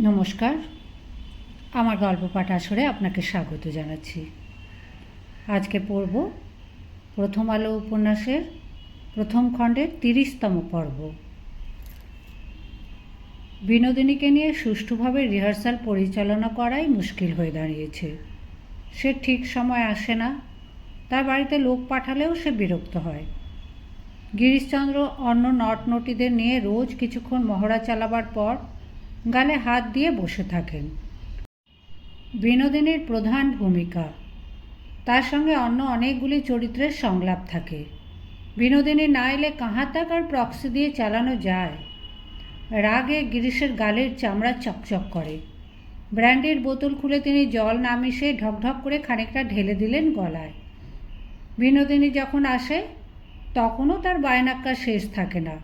নমস্কার। আমার গল্প পাঠ আসরে আপনাকে স্বাগত জানাচ্ছি। আজকে পড়ব প্রথম আলো উপন্যাসের প্রথম খণ্ডের তিরিশতম পর্ব। বিনোদিনীকে নিয়ে সুষ্ঠুভাবে রিহার্সাল পরিচালনা করাই মুশকিল হয়ে দাঁড়িয়েছে। সে ঠিক সময় আসে না, তার বাড়িতে লোক পাঠালেও সে বিরক্ত হয়। গিরিশচন্দ্র অন্য নটনটিদের নিয়ে রোজ কিছুক্ষণ মহড়া চালাবার পর গালে হাত দিয়ে বসে থাকেন। বিনোদিনীর প্রধান ভূমিকা। তার সঙ্গে অন্য অনেকগুলি চরিত্রের সংলাপ থাকে। বিনোদিনী না এলে কাহাতাক আর প্রক্সি দিয়ে চালানো যায়। রাগে গিরিশের গালের চামড়া চকচক করে। ব্র্যান্ডের বোতল খুলে তিনি জল না মিশিয়ে ঢকঢক করে খানিকটা ঢেলে দিলেন গলায়। বিনোদিনী যখন আসে, তখনও তার বায়নাক্কা শেষ থাকে না।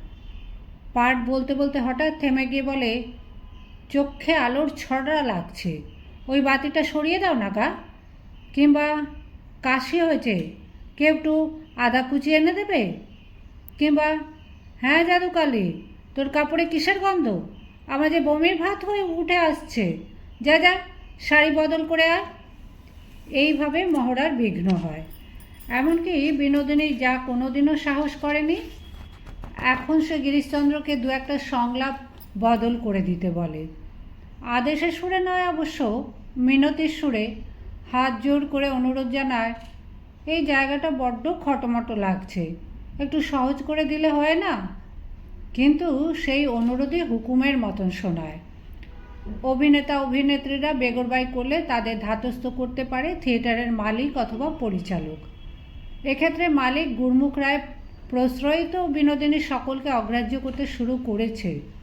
পাঠ বলতে বলতে হঠাৎ থেমে গিয়ে বলে চোখে আলোর ছড়া লাগছে। ওই বাতিটা সরিয়ে দাও না গা কিংবা কাশি হয়েছে, কেউ একটু আদা কুচি এনে দেবে? কিংবা হ্যাঁ জাদুকালি, তোর কাপড়ে কিসের গন্ধ? আমার যে বমির ভাত হয়ে উঠে আসছে। যা যা, শাড়ি বদল করে আর এইভাবে মহড়ার বিঘ্ন হয়। এমনকি বিনোদিনী যা কোনোদিনও সাহস করেনি, এখন সে গিরিশচন্দ্রকে দু একটা সংলাপ বদল করে দিতে বলে। আদেশের সুরে নয় অবশ্য, মিনতির সুরে হাত জোর করে অনুরোধ জানায়, এই জায়গাটা বড্ড খটোমটো লাগছে, একটু সহজ করে দিলে হয় না? কিন্তু সেই অনুরোধই হুকুমের মতন শোনায়। অভিনেতা, অভিনেত্রীরা বেগরবাই করলে তাদের ধাতস্থ করতে পারে থিয়েটারের মালিক অথবা পরিচালক। এক্ষেত্রে মালিক গুরমুখ রায় প্রশ্রয়িত বিনোদিনী সকলকে অগ্রাহ্য করতে শুরু করেছে।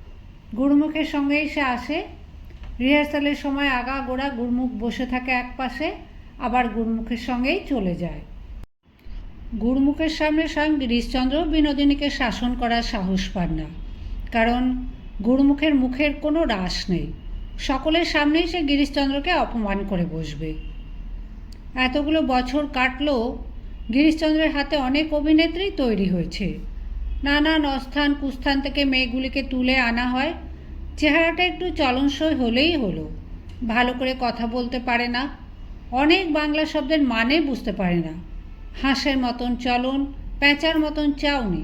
গুরুমুখের সঙ্গেই সে আসে। রিহার্সালের সময় আগা গোড়া গুরমুখ বসে থাকে এক পাশে, আবার গুরুমুখের সঙ্গেই চলে যায়। গুরুমুখের সামনে স্বয়ং গিরিশচন্দ্র বিনোদিনীকে শাসন করার সাহস পান না, কারণ গুরুমুখের মুখের কোনো রাস নেই। সকলের সামনেই সে গিরিশচন্দ্রকে অপমান করে বসবে। এতগুলো বছর কাটলো গিরিশচন্দ্রের হাতে অনেক অভিনেত্রী তৈরি হয়েছে। নানান অস্থান কুস্থান থেকে মেয়েগুলিকে তুলে আনা হয়। চেহারাটা একটু চলনসই হলেই হলো। ভালো করে কথা বলতে পারে না। অনেক বাংলা শব্দের মানে বুঝতে পারে না। হাঁসের মতন চলন, প্যাঁচার মতন চাউনি,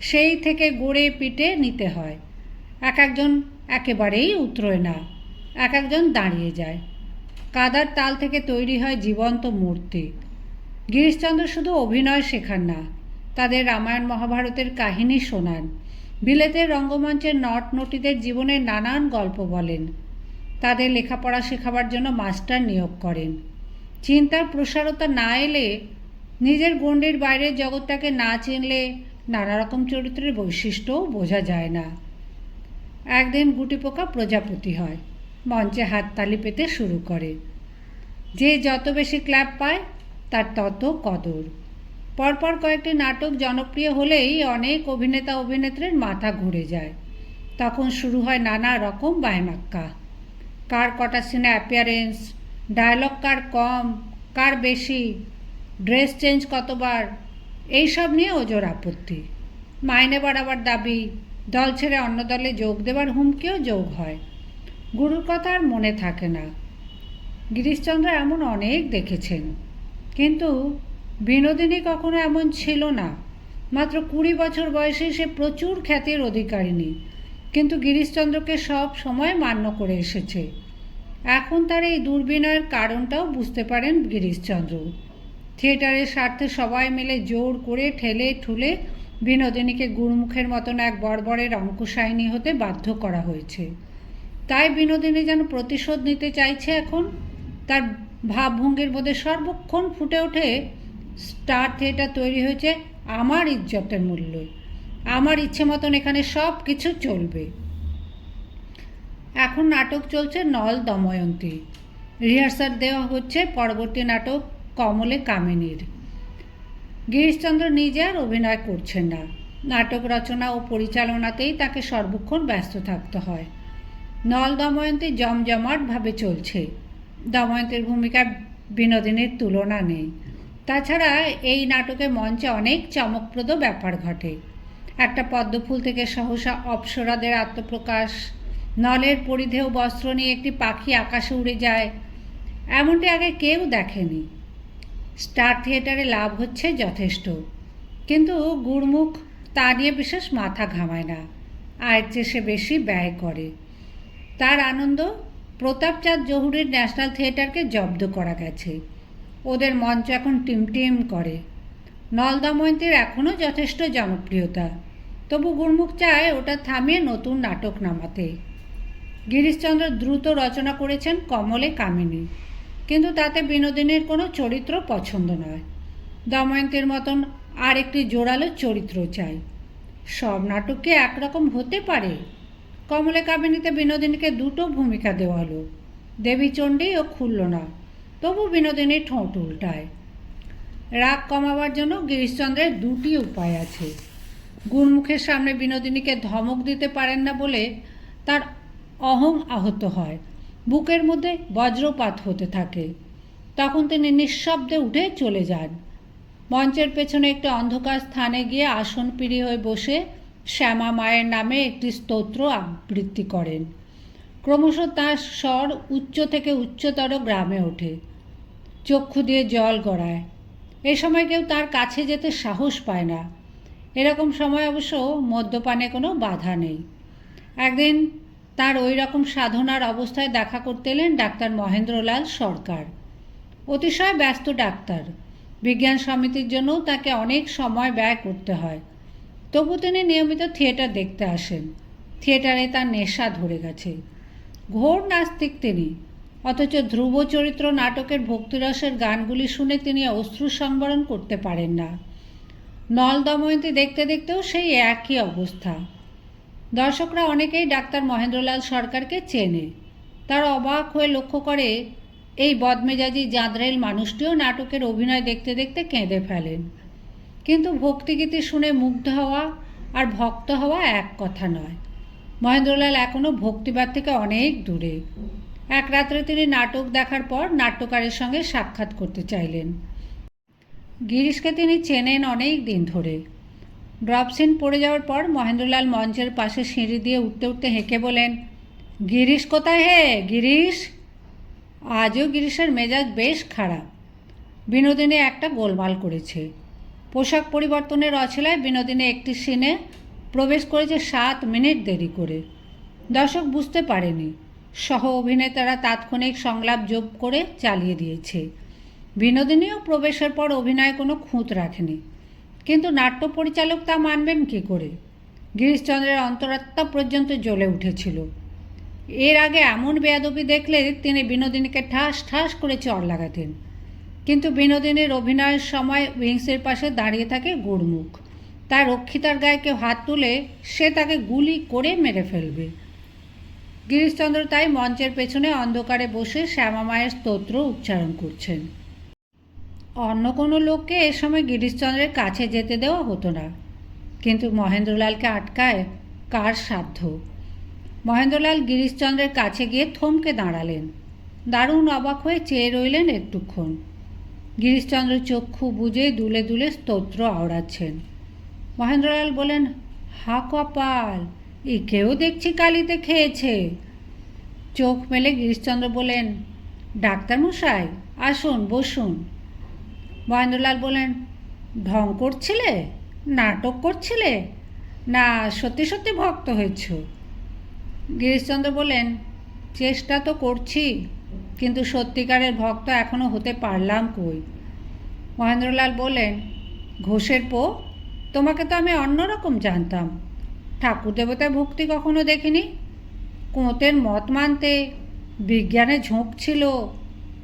সেই থেকে গড়ে পিটে নিতে হয়। এক একজন একেবারেই উতরোয় না, এক একজন দাঁড়িয়ে যায়। কাদার তাল থেকে তৈরি হয় জীবন্ত মূর্তি। গিরিশচন্দ্র শুধু অভিনয় শেখান না তাদের রামায়ণ মহাভারতের কাহিনী শোনান। বিলেতের রঙ্গমঞ্চের নট নটিদের জীবনের নানান গল্প বলেন। তাদের লেখাপড়া শেখাবার জন্য মাস্টার নিয়োগ করেন। চিন্তার প্রসারতা না এলে, নিজের গণ্ডির বাইরের জগৎটাকে না চিনলে নানা রকম চরিত্রের বৈশিষ্ট্যও বোঝা যায় না। একদিন গুটিপোকা প্রজাপতি হয়, মঞ্চে হাততালি পেতে শুরু করে। যে যত বেশি ক্ল্যাপ পায়, তার তত কদর। পরপর কয়েকটি নাটক জনপ্রিয় হলেই অনেক অভিনেতা, অভিনেত্রীর মাথা ঘুরে যায়। তখন শুরু হয় নানা রকম বায়নাক্কা। কার কটা সিনে অ্যাপিয়ারেন্স ডায়লগ কার কম, কার বেশি ড্রেস চেঞ্জ কতবার, এইসব নিয়ে ওজোর আপত্তি। মাইনে বাড়াবার দাবি, দল ছেড়ে অন্য দলে যোগ দেবার হুমকিও যোগ হয়। গুরুর কথা আর মনে থাকে না। গিরিশচন্দ্র এমন অনেক দেখেছেন। কিন্তু বিনোদিনী কখনো এমন ছিল না। মাত্র কুড়ি বছর বয়সে সে প্রচুর খ্যাতির অধিকারিণী, কিন্তু গিরিশচন্দ্রকে সব সময় মান্য করে এসেছে। এখন তার এই দুর্বিনয়ের কারণটাও বুঝতে পারেন গিরিশচন্দ্র। থিয়েটারের স্বার্থে সবাই মিলে জোর করে ঠেলে ঠুলে বিনোদিনীকে গুরুমুখের মতন এক বর্বরের অঙ্কুশায়নী হতে বাধ্য করা হয়েছে। তাই বিনোদিনী যেন প্রতিশোধ নিতে চাইছে এখন, তার ভাবভঙ্গির মধ্যে সর্বক্ষণ ফুটে ওঠে স্টার থিয়েটার তৈরি হয়েছে আমার ইজ্জতের মূল্যে। আমার ইচ্ছে মতন এখানে সব কিছু চলবে। এখন নাটক চলছে নল দময়ন্তী। রিহার্সাল দেওয়া হচ্ছে পরবর্তী নাটক কমলে কামিনীর। গিরিশচন্দ্র নিজে আর অভিনয় করছেন না। নাটক রচনা ও পরিচালনাতেই তাকে সর্বক্ষণ ব্যস্ত থাকতে হয়। নল দময়ন্তী জমজমাটভাবে চলছে। দময়ন্তীর ভূমিকা বিনোদিনীর তুলনা নেই। তাছাড়া এই নাটকে মঞ্চে অনেক চমকপ্রদ ব্যাপার ঘটে। একটা পদ্মফুল থেকে সহসা অপ্সরাদের আত্মপ্রকাশ, নলের পরিধেয় বস্ত্র নিয়ে একটি পাখি আকাশে উড়ে যায়, এমনটি আগে কেউ দেখেনি। স্টার থিয়েটারে লাভ হচ্ছে যথেষ্ট, কিন্তু গুড়মুখ তা নিয়ে বিশেষ মাথা ঘামায় না আয়ের চেয়ে সে বেশি ব্যয় করে। তার আনন্দ প্রতাপচাঁদ জহুরির ন্যাশনাল থিয়েটারকে জব্দ করা গেছে। ওদের মঞ্চ এখন টিমটিম করে। নলদময়ন্তীর এখনও যথেষ্ট জনপ্রিয়তা। তবু গুরমুখ চায় ওটা থামিয়ে নতুন নাটক নামাতে। গিরিশচন্দ্র দ্রুত রচনা করেছেন কমলে কামিনী। কিন্তু তাতে বিনোদিনীর কোনো চরিত্র পছন্দ নয়। দময়ন্তীর মতন আর একটি জোরালো চরিত্র চাই। সব নাটক একরকম হতে পারে? কমলে কামিনীতে বিনোদিনীকে দুটো ভূমিকা দেওয়া হলো। দেবীচণ্ডী ও খুলল না তবু বিনোদিনীর ঠোঁট উল্টায়। রাগ কমাবার জন্য গিরিশচন্দ্রের দুটি উপায় আছে। গুরমুখের সামনে বিনোদিনীকে ধমক দিতে পারেন না বলে তার অহং আহত হয়। বুকের মধ্যে বজ্রপাত হতে থাকে। তখন তিনি নিঃশব্দে উঠে চলে যান। মঞ্চের পেছনে একটি অন্ধকার স্থানে গিয়ে আসন পিড়ি হয়ে বসে শ্যামা মায়ের নামে একটি স্তোত্র আবৃত্তি করেন। ক্রমশ তার স্বর উচ্চ থেকে উচ্চতর গ্রামে ওঠে। চক্ষু দিয়ে জল গড়ায়। এ সময় কেউ তার কাছে যেতে সাহস পায় না। এরকম সময় অবশ্য মদ্যপানে কোনো বাধা নেই। একদিন তার ওই রকম সাধনার অবস্থায় দেখা করতে এলেন ডাক্তার মহেন্দ্রলাল সরকার। অতিশয় ব্যস্ত ডাক্তার। বিজ্ঞান সমিতির জন্য তাকে অনেক সময় ব্যয় করতে হয়। তবু তিনি নিয়মিত থিয়েটার দেখতে আসেন। থিয়েটারে তার নেশা ধরে গেছে। ঘোর নাস্তিক তিনি। অথচ ধ্রুব চরিত্র নাটকের ভক্তিরসের গানগুলি শুনে তিনি অশ্রু সংবরণ করতে পারেন না। নল দময়ন্তী দেখতে দেখতেও সেই একই অবস্থা। দর্শকরা অনেকেই ডাক্তার মহেন্দ্রলাল সরকারকে চেনে। তার অবাক হয়ে লক্ষ্য করে, এই বদমেজাজি জাঁদরেল মানুষটিও নাটকের অভিনয় দেখতে দেখতে কেঁদে ফেলেন। কিন্তু ভক্তিগীতি শুনে মুগ্ধ হওয়া আর ভক্ত হওয়া এক কথা নয়। মহেন্দ্রলাল এখনও ভক্তিবাদ থেকে অনেক দূরে। এক রাত্রে তিনি নাটক দেখার পর নাট্যকারের সঙ্গে সাক্ষাৎ করতে চাইলেন। গিরিশকে তিনি চেনেন অনেক দিন ধরে। ড্রপ সিন পড়ে যাওয়ার পর মহেন্দ্রলাল মঞ্চের পাশে সিঁড়ি দিয়ে উঠতে উঠতে হেঁকে বলেন, গিরিশ কোথায় হে, গিরিশ? আজও গিরিশের মেজাজ বেশ খারাপ। বিনোদিনী একটা গোলমাল করেছে। পোশাক পরিবর্তনের অছেলায় বিনোদিনী একটি সিনে প্রবেশ করেছে সাত মিনিট দেরি করে। দর্শক বুঝতে পারেনি। সহ অভিনেতারা তাৎক্ষণিক সংলাপ যোগ করে চালিয়ে দিয়েছে। বিনোদিনীও প্রবেশের পর অভিনয় কোনো খুঁত রাখেনি। কিন্তু নাট্য পরিচালক তা মানবেন কী করে? গিরিশচন্দ্রের অন্তরাত্মা পর্যন্ত জ্বলে উঠেছিল। এর আগে এমন বেয়াদবি দেখলে তিনি বিনোদিনীকে ঠাস ঠাস করে চর লাগাতেন। কিন্তু বিনোদিনীর অভিনয়ের সময় উইংসের পাশে দাঁড়িয়ে থাকে গুড়মুখ। তার রক্ষিতার গায়ে কেউ হাত তুলে সে তাকে গুলি করে মেরে ফেলবে। গিরিশচন্দ্র তাই মঞ্চের পেছনে অন্ধকারে বসে শ্যামা মায়ের স্তোত্র উচ্চারণ করছেন। অন্য কোনো লোককে এ সময় গিরিশচন্দ্রের কাছে যেতে দেওয়া হতো না। কিন্তু মহেন্দ্রলালকে আটকায় কার সাধ্য? মহেন্দ্রলাল গিরিশচন্দ্রের কাছে গিয়ে থমকে দাঁড়ালেন। দারুণ অবাক হয়ে চেয়ে রইলেন একটুক্ষণ। গিরিশচন্দ্র চক্ষু বুঝে দুলে দুলে স্তোত্র আওড়াচ্ছেন। মহেন্দ্রলাল বলেন হা কপাল একেও দেখছি কালিতে খেয়েছে। চোখ মেলে গিরিশচন্দ্র বলেন ডাক্তারমশাই, আসুন, বসুন। মহেন্দ্রলাল বলেন ঢং করছিলে? নাটক করছিলে? না, সত্যি সত্যি ভক্ত হয়েছ। গিরিশচন্দ্র বলেন চেষ্টা তো করছি, কিন্তু সত্যিকারের ভক্ত এখনও হতে পারলাম কই? মহেন্দ্রলাল বললেন, ঘোষের পো তোমাকে তো আমি অন্যরকম জানতাম। ঠাকুর দেবতার ভক্তি কখনো দেখিনি। কোঁতের মত মানতে বিজ্ঞানে ঝোঁক ছিল।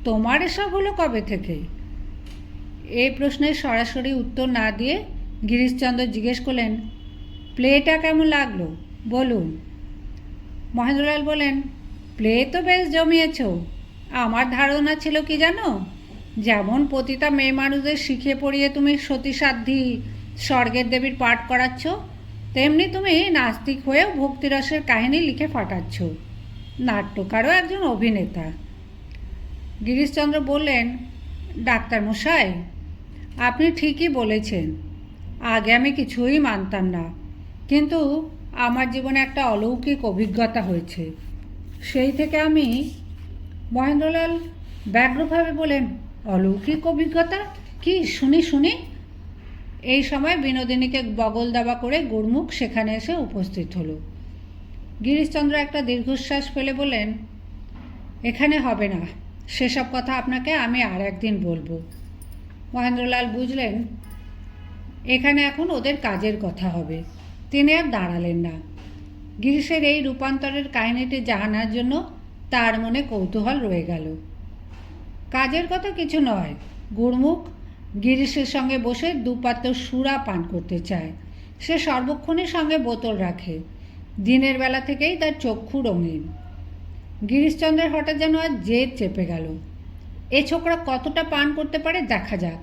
তোমার এসব হলো কবে থেকে? এই প্রশ্নের সরাসরি উত্তর না দিয়ে গিরিশচন্দ্র জিজ্ঞেস করলেন, প্লেটা কেমন লাগল? বলুন। মহেন্দ্রলাল বলেন প্লে তো বেশ জমিয়েছ। আমার ধারণা ছিল কি জানো? যেমন পতিতা মেয়ে মানুষদের শিখিয়ে পড়িয়ে তুমি সতীসাধ্যি স্বর্গের দেবীর পাঠ করাচ্ছ, তেমনি তুমি নাস্তিক হয়েও ভক্তিরসের কাহিনী লিখে ফাটাচ্ছ। নাট্যকারও একজন অভিনেতা। গিরিশচন্দ্র বললেন, ডাক্তার মশাই, আপনি ঠিকই বলেছেন। আগে আমি কিছুই মানতাম না। কিন্তু আমার জীবনে একটা অলৌকিক অভিজ্ঞতা হয়েছে। সেই থেকে আমি মহেন্দ্রলাল ব্যগ্রভাবে বলেন অলৌকিক অভিজ্ঞতা? কি? শুনি শুনি। এই সময় বিনোদিনীকে বগল দাবা করে গুরমুখ সেখানে এসে উপস্থিত হলো। গিরিশচন্দ্র একটা দীর্ঘশ্বাস ফেলে বললেন, এখানে হবে না। সেসব কথা আপনাকে আমি আর একদিন বলব। মহেন্দ্রলাল বুঝলেন, এখানে এখন ওদের কাজের কথা হবে। তিনি আর দাঁড়ালেন না। গিরিশের এই রূপান্তরের কাহিনীটি জানার জন্য তার মনে কৌতূহল রয়ে গেল। কাজের কথা কিছু নয়। গুরমুখ গিরিশের সঙ্গে বসে দুপাত্র সুরা পান করতে চায়। সে সর্বক্ষণের সঙ্গে বোতল রাখে। দিনের বেলা থেকেই তার চক্ষু রঙিন। গিরিশচন্দ্রের হঠাৎ যেন আর জেদ চেপে গেল। এ ছোকরা কতটা পান করতে পারে দেখা যাক।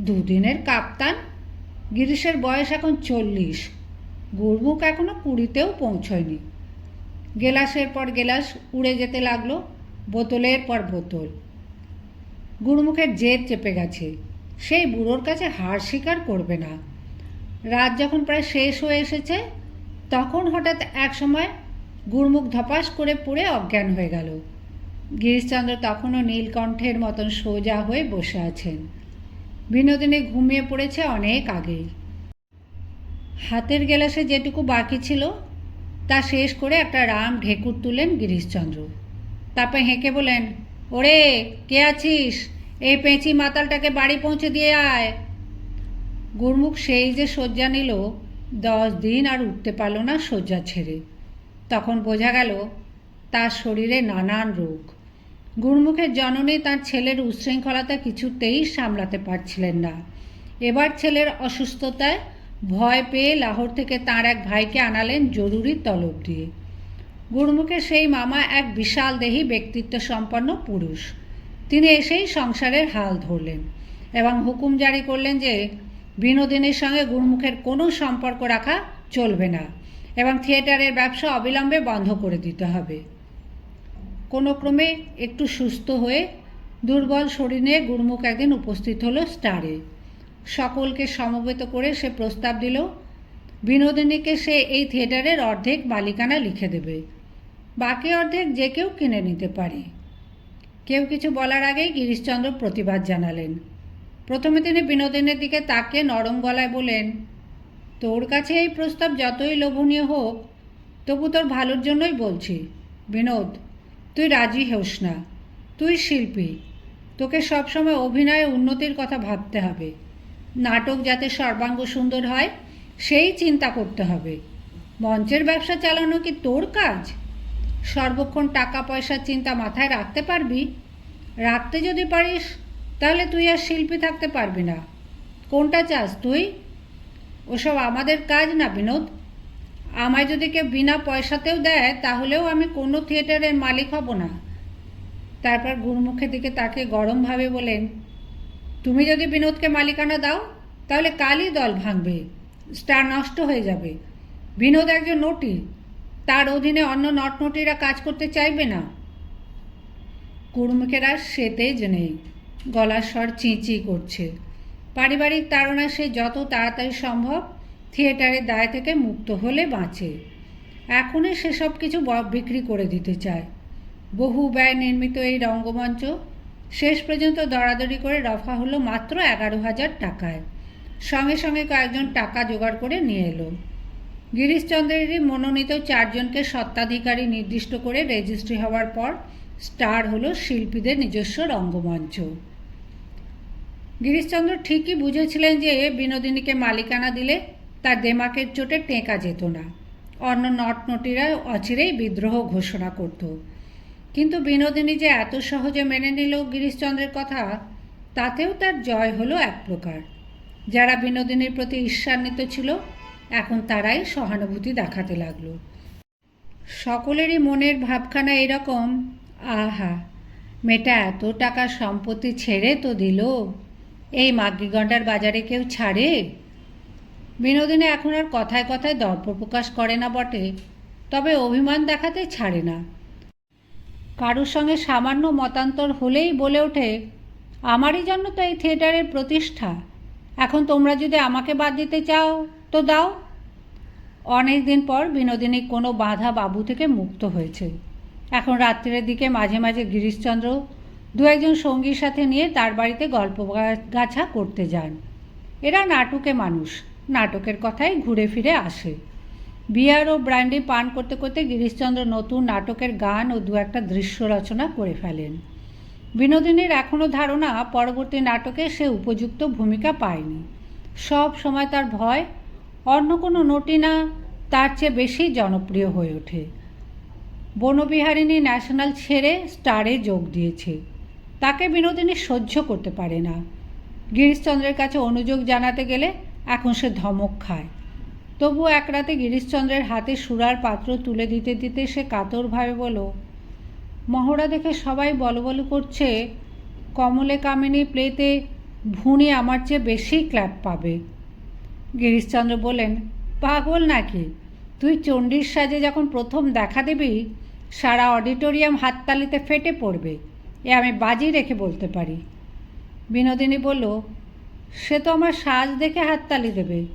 দুদিনের কাপ্তান? গিরিশের বয়স এখন চল্লিশ। গুরমুখ এখনও কুড়িতেও পৌঁছয়নি। গেলাসের পর গেলাস উড়ে যেতে লাগল। বোতলের পর বোতল। গুরুমুখের জেদ চেপে গেছে। সেই বুড়োর কাছে হার স্বীকার করবে না। রাত যখন প্রায় শেষ হয়ে এসেছে, তখন হঠাৎ এক সময় গুরমুখ ধপাস করে পড়ে অজ্ঞান হয়ে গেল। গিরিশচন্দ্র তখনও নীলকণ্ঠের মতন সোজা হয়ে বসে আছেন। বিনোদিনী ঘুমিয়ে পড়েছে অনেক আগেই। হাতের গেলাসে যেটুকু বাকি ছিল, তা শেষ করে একটা রাম ঢেকুর তুলেন গিরিশচন্দ্র। তারপর হেঁকে বলেন ওরে, কে আছিস? এই পেঁচি মাতালটাকে বাড়ি পৌঁছে দিয়ে আয়। গুরমুখ সেই যে শয্যা নিল, দশ দিন আর উঠতে পারল না শয্যা ছেড়ে। তখন বোঝা গেল, তার শরীরে নানান রোগ। গুরমুখের জননী তার ছেলের উচ্ছৃঙ্খলতা কিছুতেই সামলাতে পারছিলেন না। এবার ছেলের অসুস্থতায় ভয় পেয়ে লাহোর থেকে তার এক ভাইকে আনালেন জরুরি তলব দিয়ে। গুরমুখের সেই মামা এক বিশাল দেহী ব্যক্তিত্ব সম্পন্ন পুরুষ। তিনি এসেই সংসারের হাল ধরলেন এবং হুকুম জারি করলেন যে বিনোদিনীর সঙ্গে গুরমুখের কোনো সম্পর্ক রাখা চলবে না এবং থিয়েটারের ব্যবসা অবিলম্বে বন্ধ করে দিতে হবে। কোনো ক্রমে একটু সুস্থ হয়ে দুর্বল শরীরে গুরমুখ একদিন উপস্থিত হলো স্টারে। সকলকে সমবেত করে সে প্রস্তাব দিল, বিনোদিনীকে সে এই থিয়েটারের অর্ধেক মালিকানা লিখে দেবে। বাকি অর্ধেক যে কেউ কিনে নিতে পারে। কেউ কিছু বলার আগেই গিরিশচন্দ্র প্রতিবাদ জানালেন। প্রথমে তিনি বিনোদিনীর দিকে তাকে নরম গলায় বলেন তোর কাছে এই প্রস্তাব যতই লোভনীয় হোক, তবু তোর ভালোর জন্যই বলছি। বিনোদ, তুই রাজি হোস না। তুই শিল্পী। তোকে সবসময় অভিনয়ে উন্নতির কথা ভাবতে হবে। নাটক যাতে সর্বাঙ্গ সুন্দর হয়, সেই চিন্তা করতে হবে। মঞ্চের ব্যবসা চালানো কি তোর কাজ? সর্বক্ষণ টাকা পয়সার চিন্তা মাথায় রাখতে পারবি? রাখতে যদি পারিস, তাহলে তুই আর শিল্পী থাকতে পারবি না। কোনটা চাস তুই? ওসব আমাদের কাজ না, বিনোদ। আমায় যদি কেউ বিনা পয়সাতেও দেয়, তাহলেও আমি কোনো থিয়েটারের মালিক হব না। তারপর গুরুমুখের দিকে তাকে গরমভাবে বলেন, তুমি যদি বিনোদকে মালিকানা দাও, তাহলে কালই দল ভাঙবে। স্টার নষ্ট হয়ে যাবে। বিনোদ একজন নটি। তার অধীনে অন্য নটনটিরা কাজ করতে চাইবে না। কুড়মুখের আর সেতেজ নেই। গলার স্বর চিঁচি করছে। পারিবারিক তাড়না সে যত তাড়াতাড়ি সম্ভব থিয়েটারের দায় থেকে মুক্ত হলে বাঁচে। এখনই সেসব কিছু বিক্রি করে দিতে চায়। বহু ব্যয় নির্মিত এই রঙ্গমঞ্চ শেষ পর্যন্ত দরাদরি করে রফা হলো মাত্র এগারো হাজার টাকায়। সঙ্গে সঙ্গে কয়েকজন টাকা জোগাড় করে নিয়ে এলো। গিরিশচন্দ্রেরই মনোনীত চারজনকে সত্ত্বাধিকারী নির্দিষ্ট করে রেজিস্ট্রি হওয়ার পর স্টার হলো শিল্পীদের নিজস্ব রঙ্গমঞ্চ। গিরিশচন্দ্র ঠিকই বুঝেছিলেন যে বিনোদিনীকে মালিকানা দিলে তার দেমাকের চোটে টেঁকা যেত না। অন্য নটনটিরা অচিরেই বিদ্রোহ ঘোষণা করত। কিন্তু বিনোদিনী যে এত সহজে মেনে নিল গিরিশচন্দ্রের কথা, তাতেও তার জয় হলো এক প্রকার। যারা বিনোদিনীর প্রতি ঈর্ষান্বিত ছিল এখন তারাই সহানুভূতি দেখাতে লাগল। সকলেরই মনের ভাবখানা এরকম, আহা, মেয়েটা এত টাকা সম্পত্তি ছেড়ে তো দিল। এই মাগিগণ্ডার বাজারে কেউ ছাড়ে? বিনোদিনী এখন আর কথায় কথায় দর্প প্রকাশ করে না বটে, তবে অভিমান দেখাতে ছাড়ে না। কারোর সঙ্গে সামান্য মতান্তর হলেই বলে ওঠে, আমারই জন্য তো এই থিয়েটারের প্রতিষ্ঠা। এখন তোমরা যদি আমাকে বাদ দিতে চাও তো দাও। অনেক দিন পর বিনোদিনী কোনো বাধা বাবু থেকে মুক্ত হয়েছে। এখন রাত্রের দিকে মাঝে মাঝে গিরিশচন্দ্র দু একজন সঙ্গীর সাথে নিয়ে তার বাড়িতে গল্প গাছা করতে যান। এরা নাটকে মানুষ, নাটকের কথাই ঘুরে ফিরে আসে। বিয়ার ও ব্র্যান্ডি পান করতে করতে গিরিশচন্দ্র নতুন নাটকের গান ও দু একটা দৃশ্য রচনা করে ফেলেন। বিনোদিনীর এখনও ধারণা, পরবর্তী নাটকে সে উপযুক্ত ভূমিকা পায়নি। সব সময় তার ভয় অন্য কোনো নটিনা তার চেয়ে বেশি জনপ্রিয় হয়ে ওঠে। বনবিহারিণী ন্যাশনাল ছেড়ে স্টারে যোগ দিয়েছে। তাকে বিনোদিনী সহ্য করতে পারে না। গিরিশচন্দ্রের কাছে অনুযোগ জানাতে গেলে এখন সে ধমক খায়। তবু এক রাতে গিরিশচন্দ্রের হাতে সুরার পাত্র তুলে দিতে দিতে সে কাতরভাবে বলো মহড়া দেখে সবাই বলবল করছে কমলে কামিনী প্লেতে ভুঁড়ি আমার চেয়ে বেশি ক্ল্যাপ পাবে। গিরিশচন্দ্র বললেন, পাগল নাকি? তুই চণ্ডীর সাজে যখন প্রথম দেখা দিবি, সারা অডিটোরিয়াম হাততালিতে ফেটে পড়বে। এ আমি বাজি রেখে বলতে পারি। বিনোদিনী বলল, সে তো আমার সাজ দেখে হাততালি দেবে,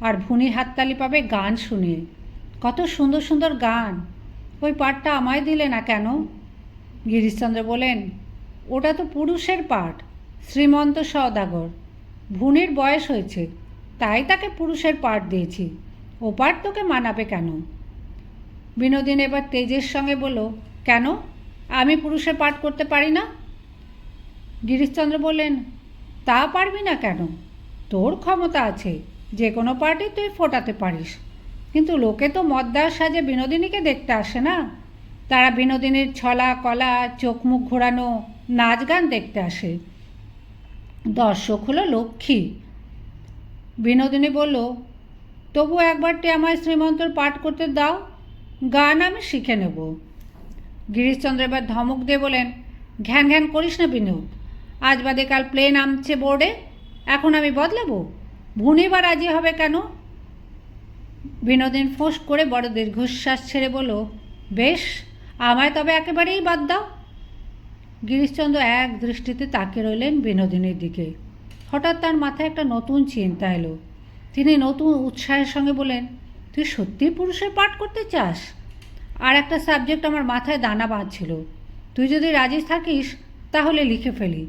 আর ভুনি হাততালি পাবে গান শুনে। কত সুন্দর সুন্দর গান। ওই পাঠটা আমায় দিলে না কেন? গিরিশচন্দ্র বলেন ওটা তো পুরুষের পাঠ, শ্রীমন্ত সওদাগর। ভুনির বয়স হয়েছে তাই তাকে পুরুষের পাঠ দিয়েছি। ও পাঠ তোকে মানাবে কেন? বিনোদিনী এবার তেজের সঙ্গে বলল, কেন? আমি পুরুষের পাঠ করতে পারি না? গিরিশচন্দ্র বললেন, তা পারবি না কেন? তোর ক্ষমতা আছে, যে কোনো পার্টি তুই ফোটাতে পারিস। কিন্তু লোকে তো মদ্দার সাজে বিনোদিনীকে দেখতে আসে না। তারা বিনোদিনীর ছলা, কলা, চোখ মুখ ঘোরানো, নাচ গান দেখতে আসে। দর্শক হলো লক্ষ্মী। বিনোদিনী বলল, তবু একবারটি আমায় শ্রীমন্তর পাঠ করতে দাও, গান আমি শিখে নেব। গিরিশচন্দ্র এবার ধমক দিয়ে বলেন, ঘ্যান ঘ্যান করিস না বিনোদ আজ বাদে কাল প্লে নামছে বোর্ডে, এখন আমি বদলাবো? ভুনি বা রাজি হবে কেন? বিনোদিন ফোঁস করে বড় দীর্ঘশ্বাস ছেড়ে বলল, বেশ, আমায় তবে একেবারেই বাদ দাও। গিরিশচন্দ্র এক দৃষ্টিতে তাকে রইলেন বিনোদিনীর দিকে। হঠাৎ তার মাথায় একটা নতুন চিন্তা এলো। তিনি নতুন উৎসাহের সঙ্গে বলেন তুই সত্যিই পুরুষের পাঠ করতে চাস? আর একটা সাবজেক্ট আমার মাথায় দানা বাঁধছিল। তুই যদি রাজি থাকিস, তাহলে লিখে ফেলি।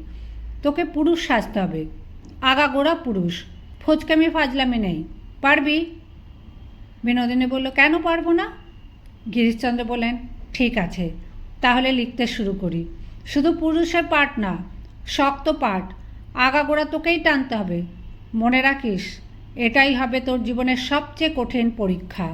তোকে পুরুষ সাজতে হবে। আগা গোড়া পুরুষ। ফোচকামি ফাজলামি নেই। পারবি? বিনোদিনী বলল, কেন পারব না? গিরিশচন্দ্র বললেন, ঠিক আছে, তাহলে লিখতে শুরু করি। শুধু পুরুষের পাঠ না, শক্ত পাঠ। আগাগোড়া তোকেই টানতে হবে। মনে রাখিস এটাই হবে তোর জীবনের সবচেয়ে কঠিন পরীক্ষা।